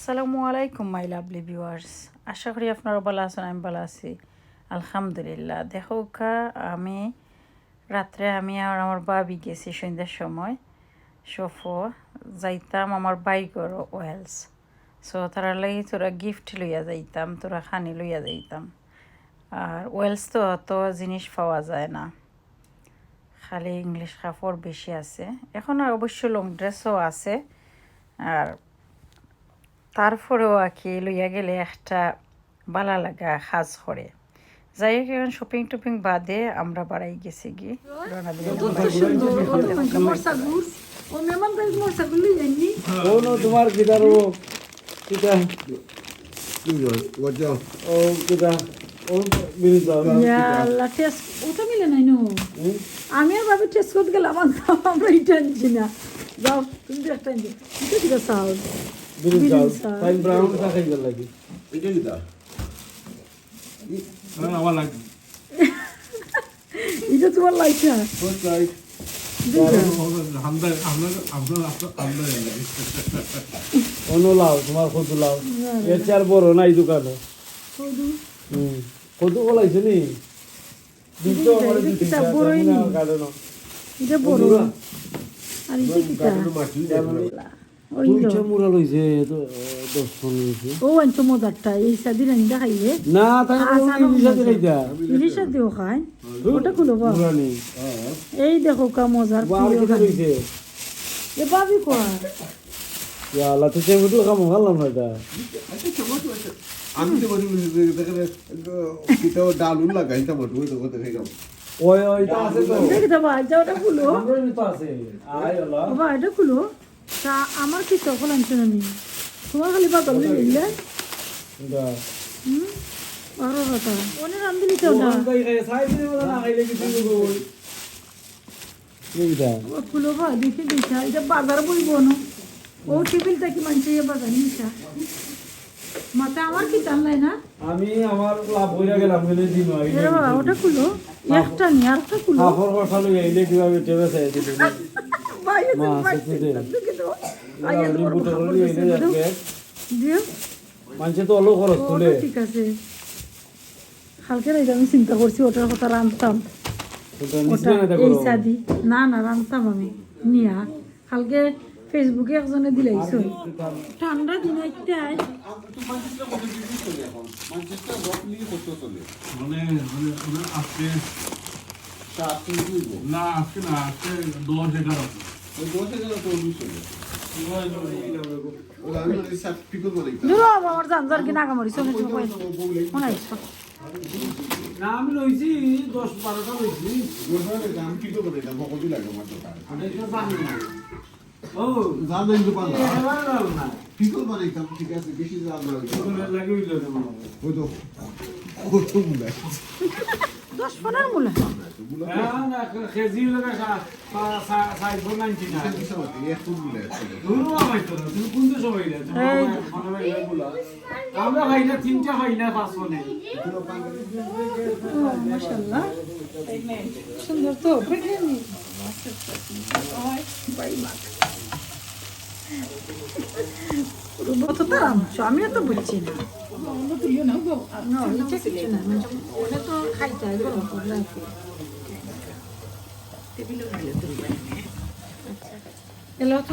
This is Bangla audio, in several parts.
আসসালামু আলাইকুম মাই লাভলি ভিউয়ার্স আশা করি আপনারা ভালো আছেন, আমি ভালো আছি। আলহামদুলিল্লাহ। দেখো কা আমি রাত্রে আমি আর আমার বাবি গেছি সন্ধ্যার সময়। সফো যাইতাম আমার বাইকর ওয়েলস। সো তারা লাগি তোরা গিফট লইয়া যাইতাম, তোরা খানি লইয়া যাইতাম। আর ওয়েলস তো অত জিনিস পাওয়া যায় না। খালি ইংলিশ কাপড় বেশি আছে। এখন আর অবশ্য লং ড্রেসও আছে। আর তারপরেও আর কি লইয়া গেলে একটা বালা লাগা সাজ করে। যাই হোক এখন শপিং টপিং বাদে আমরা বাড়াই গেছি তোমার ও ও নাই আমি আর ভাবি টেস্ট করতে গেলাম আমরা এটা আনছি না। যাও তুমি একটা আনছি বিরিজ চাল। ফাইন ব্রাউন খাই গেল লাগি। Ini kita. আমার লাগি এটা তোমার লাইটা First like. লাও তোমার কদু লাও এর চার বড় নাই দোকানে। কদু? বলাইছে নি? বড়। এটা কিটা তো। তো ও আনছো মজারটা এই সাদিন আনি দেখাইলে না ইলিশা দিও খায়? ওটা খুলো এই দেখো কা মজার কিটা এ ভাবি কোয়া? আল্লাহ তো চেমুটু কাম ভালো না এটা আমি তো বলি kita ডালুন লাগাই টমেটো ওই তো দেখে গেলাম ওই ওই তা আছে তো। দেখি তো ভাই খুলো। তো বাবা এটা খুলো। তা আমার কি তখন আনছো না নি তোমার খালি পাগল নিলে এটা হুম? আরও কথা অনেক রাম দিলি তো না। থেকে খুলো ভাই দেখি দেখা। এটা বাজার বইব না। ও টেবিলটা কি মানছে এ বাজার নিশা মাথা আমার কি জানলাই না? আমি আমার লাভ হইরা গেলাম বলে দিন এ বাবা ওটা খুলো একটা নি আর একটা খুলো কাপড় কথা লই আইলে কীভাবে টেবে চাই দিতে মানুষে তো অলো খরচ তুলে। ঠিক আছে। কালকে রাইতে আমি চিন্তা করছি ওটার কথা রাঁধতাম। ওটা ওটা না এই সাদি না না রাঁধতাম আমি। নিয়া। কালকে ফেসবুকে একজনে দিলাইছো। ঠান্ডা দিন চলে মানে মানে মানে না আজকে না আজকে দশ এগারো। ওই দশে গেল তো দুই চলে ওই আমি ওই সাত পিকল বানাই দূর হব আমার জানজার কি নাগামরি চলে চলে কই শোনাইছো না আমি লইছি 10 12টা লইছি। আমি পিকল বকজি লাগে আমার দোকান না। ও জাল দোকান এবার না। পিকল বানাইতাম ঠিক আছে বেশি জাল না। লাগি না ওই তো কত মুলা দশ ফোনের মূলা আমরা খাই না তিনটা খাই না পাঁচ ফোনে সুন্দর তো প্রেগনেন্ট কত তারাম আমিও তো বুঝছি না। মানে তো তো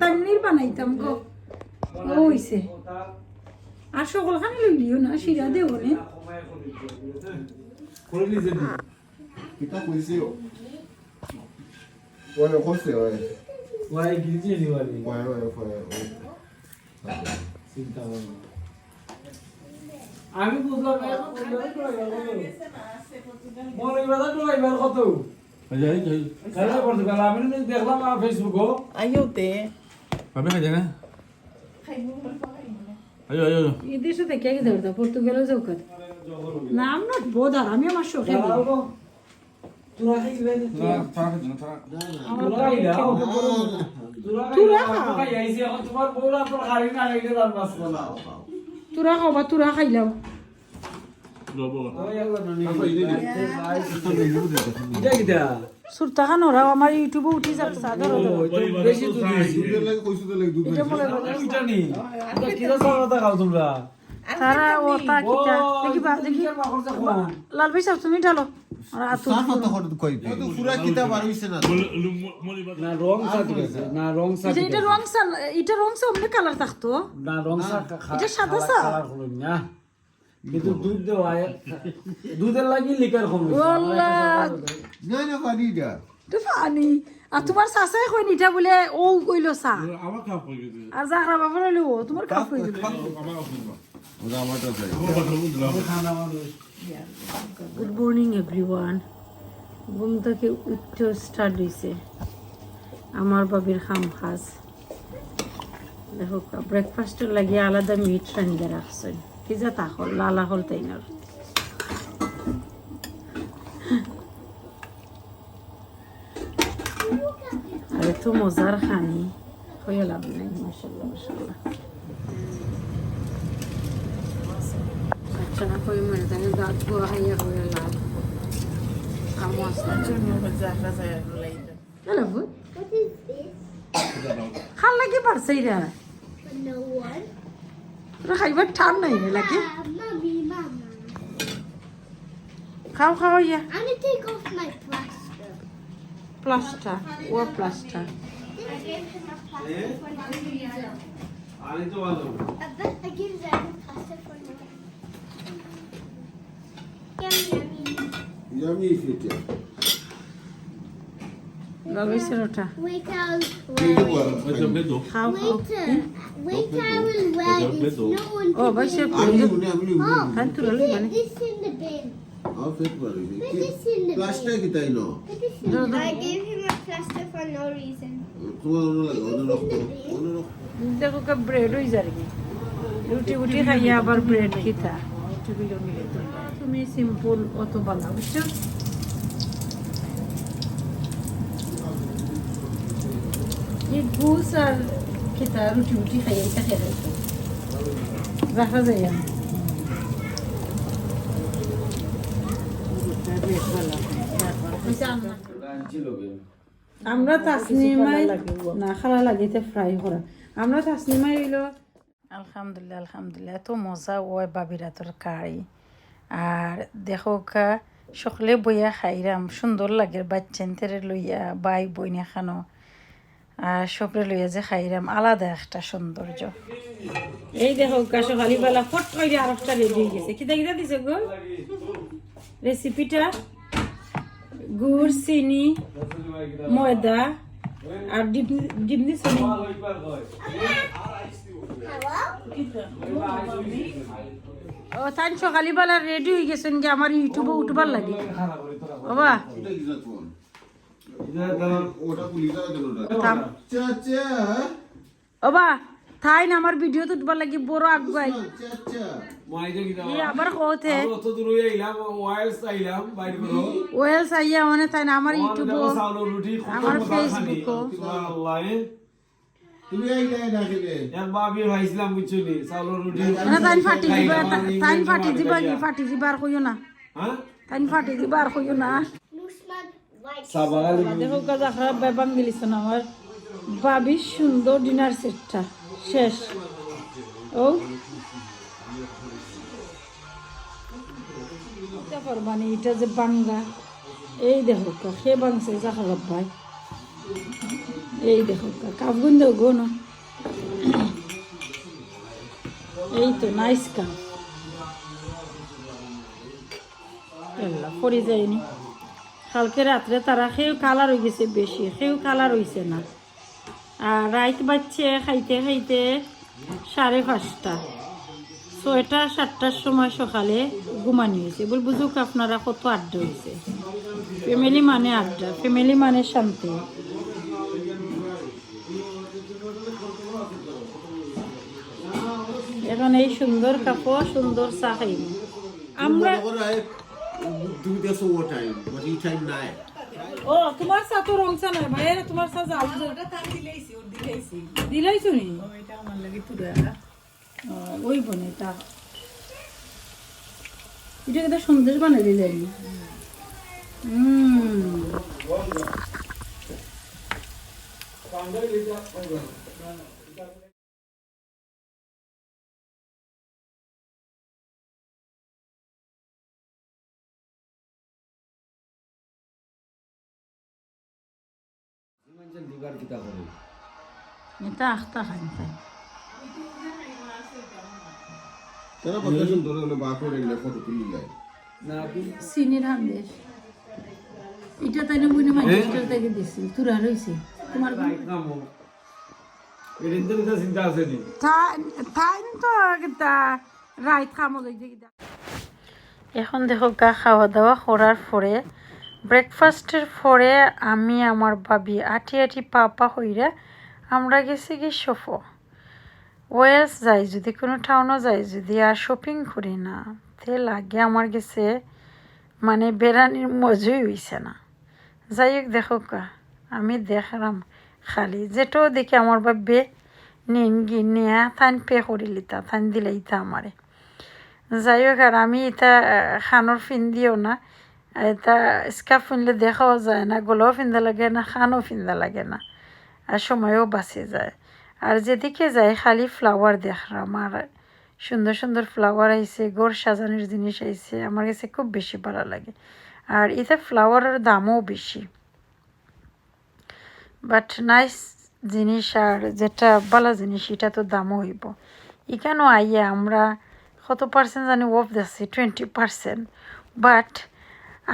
তা বানাইতাম গো। হইছে। আর সকল খানি লইলিও না শিরা দেও নে. গিজি দিওয়ালি. চিন্তা করো আমি বুঝলাম কত পর্তুগাল দেখলাম ফেসবুকও আইওতে পাবে খাই না আয়ো আয়ো আয়ো এই দেশে থেকে কি ধরতা পর্তুগালে যাও কর না আমরা বোধার আমি খাই না তোরা খাইলা তোরা খাই আইছি এখন তোমার বউরা তোর খালি না খাইলে তার বাঁচবো না। তোরা খাও বা তোরা খাইলাও Lobo. এটা কিটা সুরতা খান ওরাও আমার ইউটিউবে উঠি যাচ্ছে সাদর ও বেশি দুধ দুধের লাগে কইছো লাগে দুধ হইছে। কিটা নি এটা কিটা সালাদা খাও তোমরা? তারা ও তা ও কিতা। দেখি। কিটা মাখর লাল ভাই সাহেব তুমি ঢালো আর আতু সাফ তো হঠাৎ কই তো পুরা কিতাব আর হইছে না না রং সা ঠিক না রং সা এটা রং সান এটা রং সা অমনি কালার থাকতো। না রং সা এটা সাদা সা? কালার হলো না কিন্তু দুধ দেওয়া দুধের লাগি লিকার কম ওয়াল্লা না না পানি দা। তো ফানি আর তোমার চাচাই কই নিটা বলে ও কইলো ko আর জাহরা বাবা লইলো ও তোমার কাপ কই দিল. চাই গুড মর্নিং এভরিওয়ান ঘুম থেকে উঠতে স্টার্ট হয়েছে আমার বাবির খাম খাস দেখো ব্রেকফাস্টের লাগিয়ে আলাদা মিট রান্ধে রাখছেন কি যা তা হল লালা হল তাই না? আর এত মজার খানি। হয়ে লাভ নাই মাসাল্লাহ মাসাল্লাহ আচ্ছা কই মানে তাই দাঁত গোয়া হয়ে this? খাল লাগি পারছে এরা. তোরা খাইবার ঠান নাই রে লাগে Ah, mommy, mama. খাও খাও yeah I'm gonna take off my plaster. Plaster O plaster I gave him a plaster for no reason. আরে ফিটে লাগাইছেন ওটা. খাও খাও uh, ও উনি খান তুলে লই মানে প্লাস্টার কি তাই ন দেখো ব্রেড হই যার কি রুটি উটি খাইয়া আবার ব্রেড খিতা তুমি সিম্পল অত বানা বুঝছ গুস আর খিতা রুটি উটি খাইয়া এটা খেয়ে রাখা যায় আমরা তাসনিমাই না খালা লাগিতে ফ্রাই করা আমরা তাসনিমাই হইল আলহামদুলিল্লাহ আলহামদুলিল্লাহ এত মজা ওই বাবিরা তোর কারি আর দেখো সকলে বইয়া খাইরাম সুন্দর লাগে বাচ্চানতেরে লইয়া বাই বইনা খানো আর সবরে লইয়া যে খাইরাম, আলাদা একটা সৌন্দর্য। এই দেখো কা সকালি বেলা ফট করে আর একটা রেডি হয়ে গেছে। কিতা কিতা দিছে গো? রেসিপিটা? গুড়, চিনি, ময়দা আর ডিম ডিম দিছে নি? ও তাই সকালে বেলা রেডি হয়ে গেছেন যে আমার ইউটিউবে উঠবার লাগে। বাবা। এটা কি না তোমার ওটা পুলিশ দাও দেন ওটা থাম। চাচা বাবা তাই না আমার ভিডিও তুলবার লাগি বড় আগুয়াই চাচা মাইজে কি দাও এই আবার কওতে অত দূর হয়ে আইলাম ওয়াইলস আইলাম বাইরে করো ওয়েল চাইয়া মানে তাই না আমার ইউটিউব চাউল রুটি আমার ফেসবুকও আল্লাহ তুমি এই নাই রাখলে এক বাবি ভাইছিলাম বুঝছ নি চাউল রুটি না তাই ফাটি দিবা তাই ফাটি দিবা কি ফাটি দিবা আর কইও না হ্যাঁ তাই ফাটি দিবা আর কইও না Musmag white. সাবাগালি দেখো কাজা খারাপ ব্যাপার গেলিস না আমার। ভাবি সুন্দর ডিনার সেটটা। শেষ। ও? তারপর মানে এটা যে বাঙ্গা এই দেখো কা সে বাংছে যা খারাপ ভাই। এই দেখো কাপগুন দেও গো না। এই তো নাইস কাম এল্লা পরি যায়নি। কালকে রাত্রে তারা সেও কালার হয়ে গেছে বেশি, সেও কালার হয়েছে না। আর রাইত বাচ্চে খাইতে খাইতে সাড়ে পাঁচটা। ছয়টা, সাতটার সময় সকালে ঘুমানি হয়েছে। বল, বুঝুক আপনারা কত আড্ডা হয়েছে। ফ্যামিলি মানে আড্ডা ফ্যামিলি মানে শান্তি। এখন এই সুন্দর কাপড়, সুন্দর চা খাইব। আমরা তুমি দেছো ও টাইম বাট এই টাইম নাই ও তোমার চা তো রং চা নয় ভাইয়ের তোমার চা জাল দিলাইছো নি? ওই বনে তা। এটা কিন্তু সন্দেশ বানাই দিলে হুম। এটা আখতা খাই খাই তারা কত সুন্দর হলো বা করে নিলে ফটো তুলি যায় চিনির হান্দেশ এটা তাই না বুঝে মাইস্টার থেকে দিছি তুরা রইছে। তোমার এদিন চিন্তা আছে নি। তাই তো কিতা? রাইত খামো যাইতে এখন দেখো গা খাওয়া দাওয়া করার পরে ব্রেকফাস্টের পরে আমি আমার বাবি আটি আটি, পা পা হইরা আমরা গেছি কি সফো ওয়েলস যাই, যদি কোনো টাউনও যাই, যদি আর শপিং করি না, তে লাগে আমার গেছে মানে বেড়ানির মজুই হইছে না। যাই হোক, দেখো কা আমি দেখলাম খালি। যেটাও দেখি আমার ভাববে নিন গি নিয়া থান পে করি লিতা থান দিলাইতা আমারে। যাই হোক, আর আমি এটা খানোর ফিন দিও না। এটা স্কার্ফ ফিনলে দেখাও যায় না গলাও ফিন্দা লাগে না খানও ফিন্দা লাগে না আর সময়ও বাঁচে যায় আর যেদিকে যাই খালি ফ্লাওয়ার দেখলাম আর সুন্দর সুন্দর ফ্লাওয়ার আইছে গোর সাজানোর জিনিস আইছে আমার কাছে খুব বেশি ভালো লাগে আর এতে ফ্লাওয়ারের দামও বেশি বাট নাইস জিনিস আর যেটা ভালো জিনিস এটা তো দামও হইব এখানেও আইয়া আমরা কত পার্সেন্ট জানি অফ দিচ্ছি টোয়েন্টি পার্সেন্ট বাট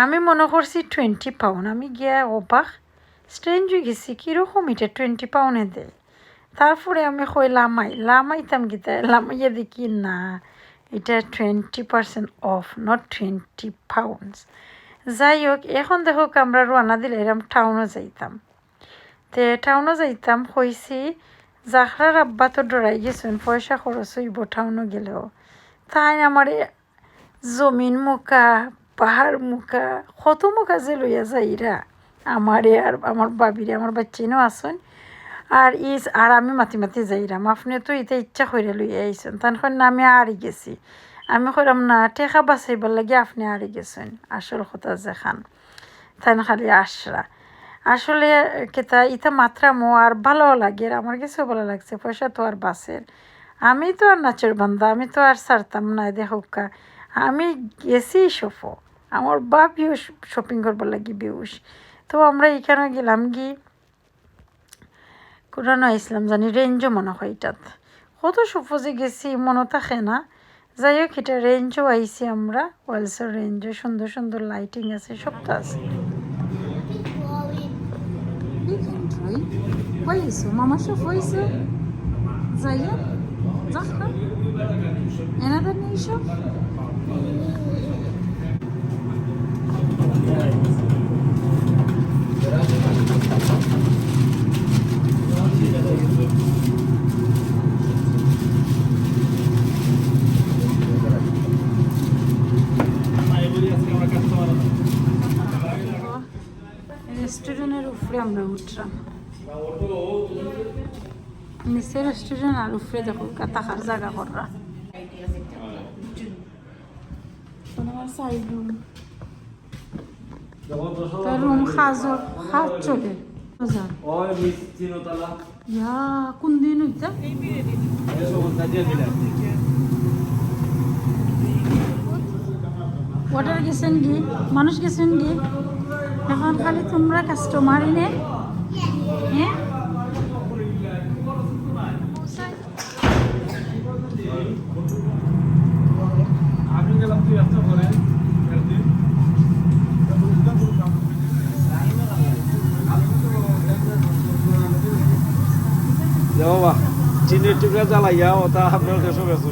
আমি মনে করছি টোয়েন্টি পাউন্ড আমি গিয়া অবাক স্ট্রেঞ্জ হয়ে গেছি, কীরকম এটা টোয়েন্টি পাউন্ডে দেয়? তারপরে আমি কই, লামাই, লামাইতাম গীতা লামাইয়া দেখি, না, এটা twenty percent off not twenty pounds যাই হোক, এখন দেখো আমরা রোয়ানা দিলে এরম টাউনও যাইতাম। তে টাউনও যাইতাম, কইছি জাখরার আব্বা তো ডরাই গেছেন, পয়সা খরচ হইব টাউনও গেলেও। তাই আমার জমিন মুখা পাহাড় মুখা, কত মুখা যে লইয়া যাইরা। আমারে আর আমার বাবিরে, আমার বাচ্চিনও আসুন। আর ইস, আর আমি মাতি মাতি যাইরাম। আপনি তো ইতে ইচ্ছা করে লইয়া আইসেন তখন না আমি আড়ি গেছি। আমি কইলাম না, টেকা বাঁচাইবার লাগে আপনি আড়ি গেছেন। আসল কথা যে খান। তাই খালি আসরা আসলে কেতা, ইতা মাত্রা মো আর ভালো লাগে। আমার কাছেও ভালো লাগছে। পয়সা তো আর বাসের আমি তো আর নাচের বান্ধা আমি তো আর ছাড়তাম না দেখুকা আমি গেছি সফো আমার বাপিও শপিং করবার লাগি বেউস তো আমরা এখানে গেলাম কি কোরআন ইসলাম জানি রেঞ্জও মনে হয় এটাত কত সফজে গেছি মনে থাকে না যাই হোক এটা রেঞ্জও আইছি আমরা ওয়েলসের রেঞ্জও সুন্দর সুন্দর লাইটিং আছে সবটা আছে can try. Waiso, Mama schon Waiso? Zaya? Zahra? রেস্টুরেন্টের উপরে আমরা উঠলাম। নিচে রেস্টুরেন্ট আর উপরে দেখো থাকার জায়গা কররা রুম। খাজ চলে হাজার ওই মিস চিনোতলা। ইয়া কোন দিন হইতা অর্ডার গেছেন কি? মানুষ গেছেন কি? এখন খালি তোমরা কাস্টমারই নে। হ্যাঁ আমি গেলাম তুই এত করে বাবা টুকরা জ্বালাইয়া ওটা আপনার দেশও গেছো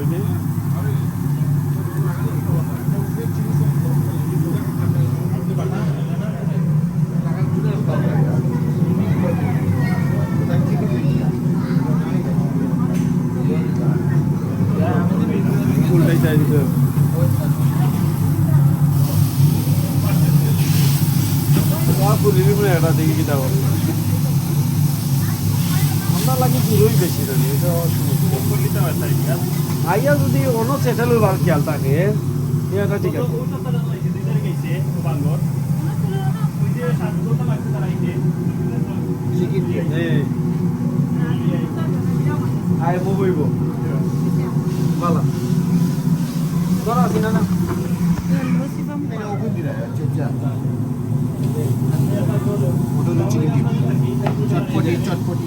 উল্টাই চাই দিতে পুলিশ মনে এটা দেখি কিতা বলে আমরা লাগে দূরই বেশি এটা আইয়া যদি অন্য সেটেল হইবার খেয়াল থাকে এটা ঠিক আছে। আয় বইব। বালা। তোরা আছে না না? হচ্ছে কি চটপটি চটপটি।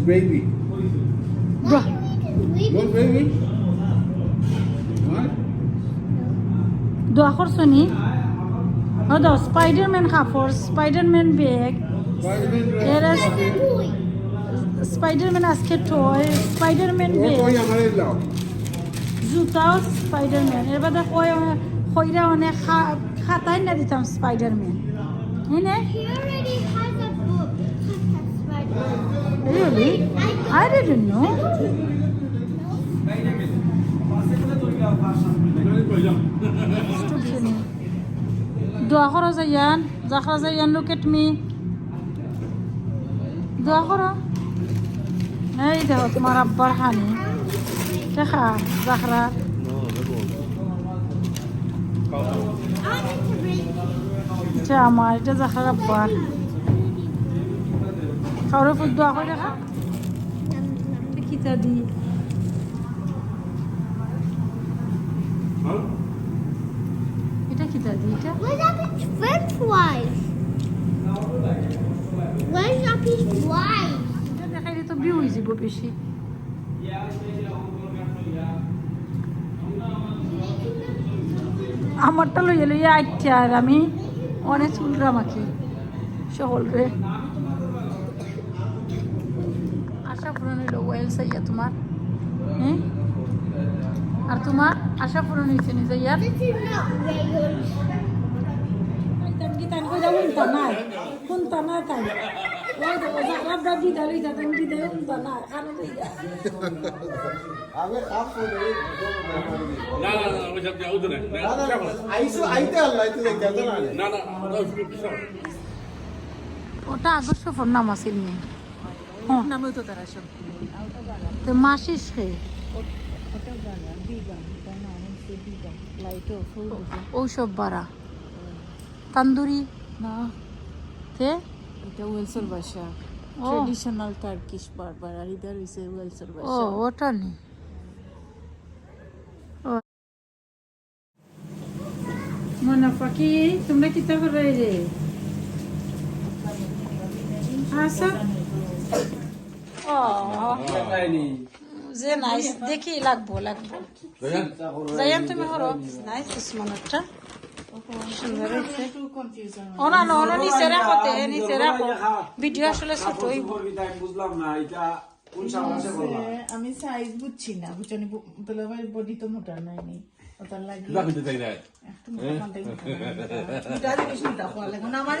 gravy. Gravy? What gravy? What? দোয়া করছ নি ও দাও স্পাইডারম্যান কাপড় স্পাইডারম্যান ব্যাগ Spider-Man এরা Toy. স্পাইডারম্যান আজকে টয় স্পাইডারম্যান ব্যাগ ওই আমারে দাও জুতাও স্পাইডারম্যান এর বাদে কয় অনেক খাতাই না দিতাম স্পাইডারম্যান হ্যাঁ Really? I didn't know. দোয়া করো যাইয়ান জাখরা যাইয়ান লুক এট মি দোয়া করো এই দেখো তোমার আব্বার হানি দেখা জাখরা I need to read. এটা আমার এটা জাখরার আব্বার উপর দোয়া করে দেখা কিতা দি? এটা? এটা french fries? Where's? এটা দেখাইলে তো বিউ হয়ে যাব বেশি। আমারটা লইয়া লইয়া আইটা আর আমি। অনেক চুলরা মাখি সকল রে আশা ওয়েল সাইয়া তোমার? হ্যাঁ আর তোমার? আশা পূরণ হয়েছে নিজে ইয়ার ওটা আগস্ট ফোন নাম আছিল নি নামে তো তারা সব তো মাসিস খে ঔষধ বাড়া। তান্দুরি। না। তে এটা ওয়েলসের ও। ট্রেডিশনাল টার্কিশ বারবার আর ইদার হইছে ওয়েলসের ও ওটা নি। মনা পাখি তোমরা কিতা করে রে? ও যে নাইস দেখি লাগবো লাগবো যাইয়ান তুমি হরো নাইস উসমানটা সুন্দর হয়েছে ও না না ওনো নিচে রাখো তে নিচে রাখো ভিডিও আসলে ছোট বুঝলাম না এটা কোন সামনে বললাম আমি সাইজ বুঝছি না বুঝছি বলে বডি তো মোটা নাই না আমার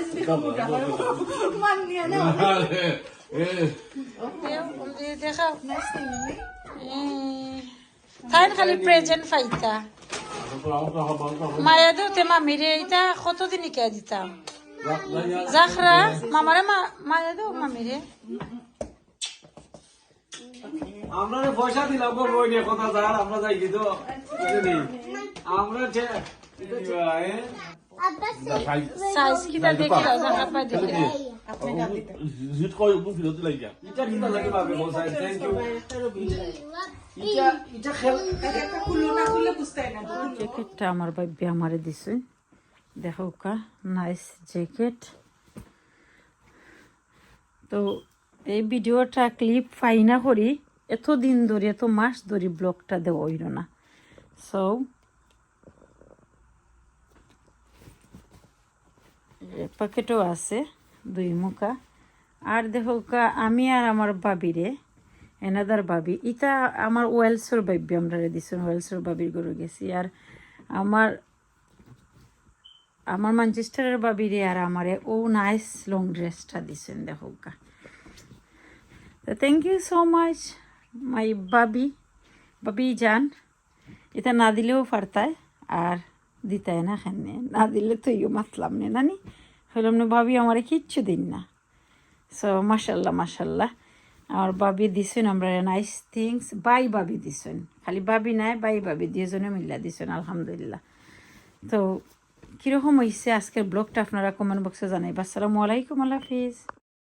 দেখাও তাই খালি প্রেজেন্ট পাইতা মায়া দিতে মামিরে এটা কতদিন কে দিতাম জাখরা মামারে মায়া দাও মামিরে আমরা পয়সা দিলাম গো বই নিয়ে কথা স্যার আমরা যাই কি আমরা সাইজ কিটা দেখি জাখরা পাই দেখি দাও। জিত কই উপর ফিরত লাগিয়া এটা কি লাগে পাবে বল থ্যাংক ইউ এটা এটা খেল জ্যাকেটটা আমার ভাইবে আমারে দিছে। দেখো কা নাইস জ্যাকেট। তো এই ভিডিওটা ক্লিপ ফাইনা করি। এত দিন ধরে এত মাস ধরে ব্লগটা দেওয়া হইল না। সো প্যাকেটও আছে। দুই মুখা। আর দেখো কা, আমি আর আমার বাবিরে এনাদার বাবি ইটা আমার ওয়েলসর বাব্য আমরা দিছেন ওয়েলসর বাবির গরু গেছি। আর আমার আমার ম্যানচেস্টারের বাবিরে আর আমারে ও নাইস লং ড্রেসটা দিছেন, দেখো কা। তো thank you so much my baby baby যান এটা না দিলেও পারতায় আর দিতায় না খানে। না দিলে তো মাতলাম নে, নানি? হইলাম না, ভাবি আমার কিচ্ছু দিন না। সো মাসাল্লাহ মাসাল্লাহ আমার বাবি দিছেন, আমরা নাইস থিংস বাই বাবি দিছেন। খালি বাবি নাই, বাই বাবি দুজনে মিল্লা দিছেন, আলহামদুলিল্লাহ। তো, কীরকম হয়েছে আজকের ব্লগটা আপনারা কমেন্ট বক্সে জানাই আসসালামু আলাইকুম, আল্লাহ হাফিজ।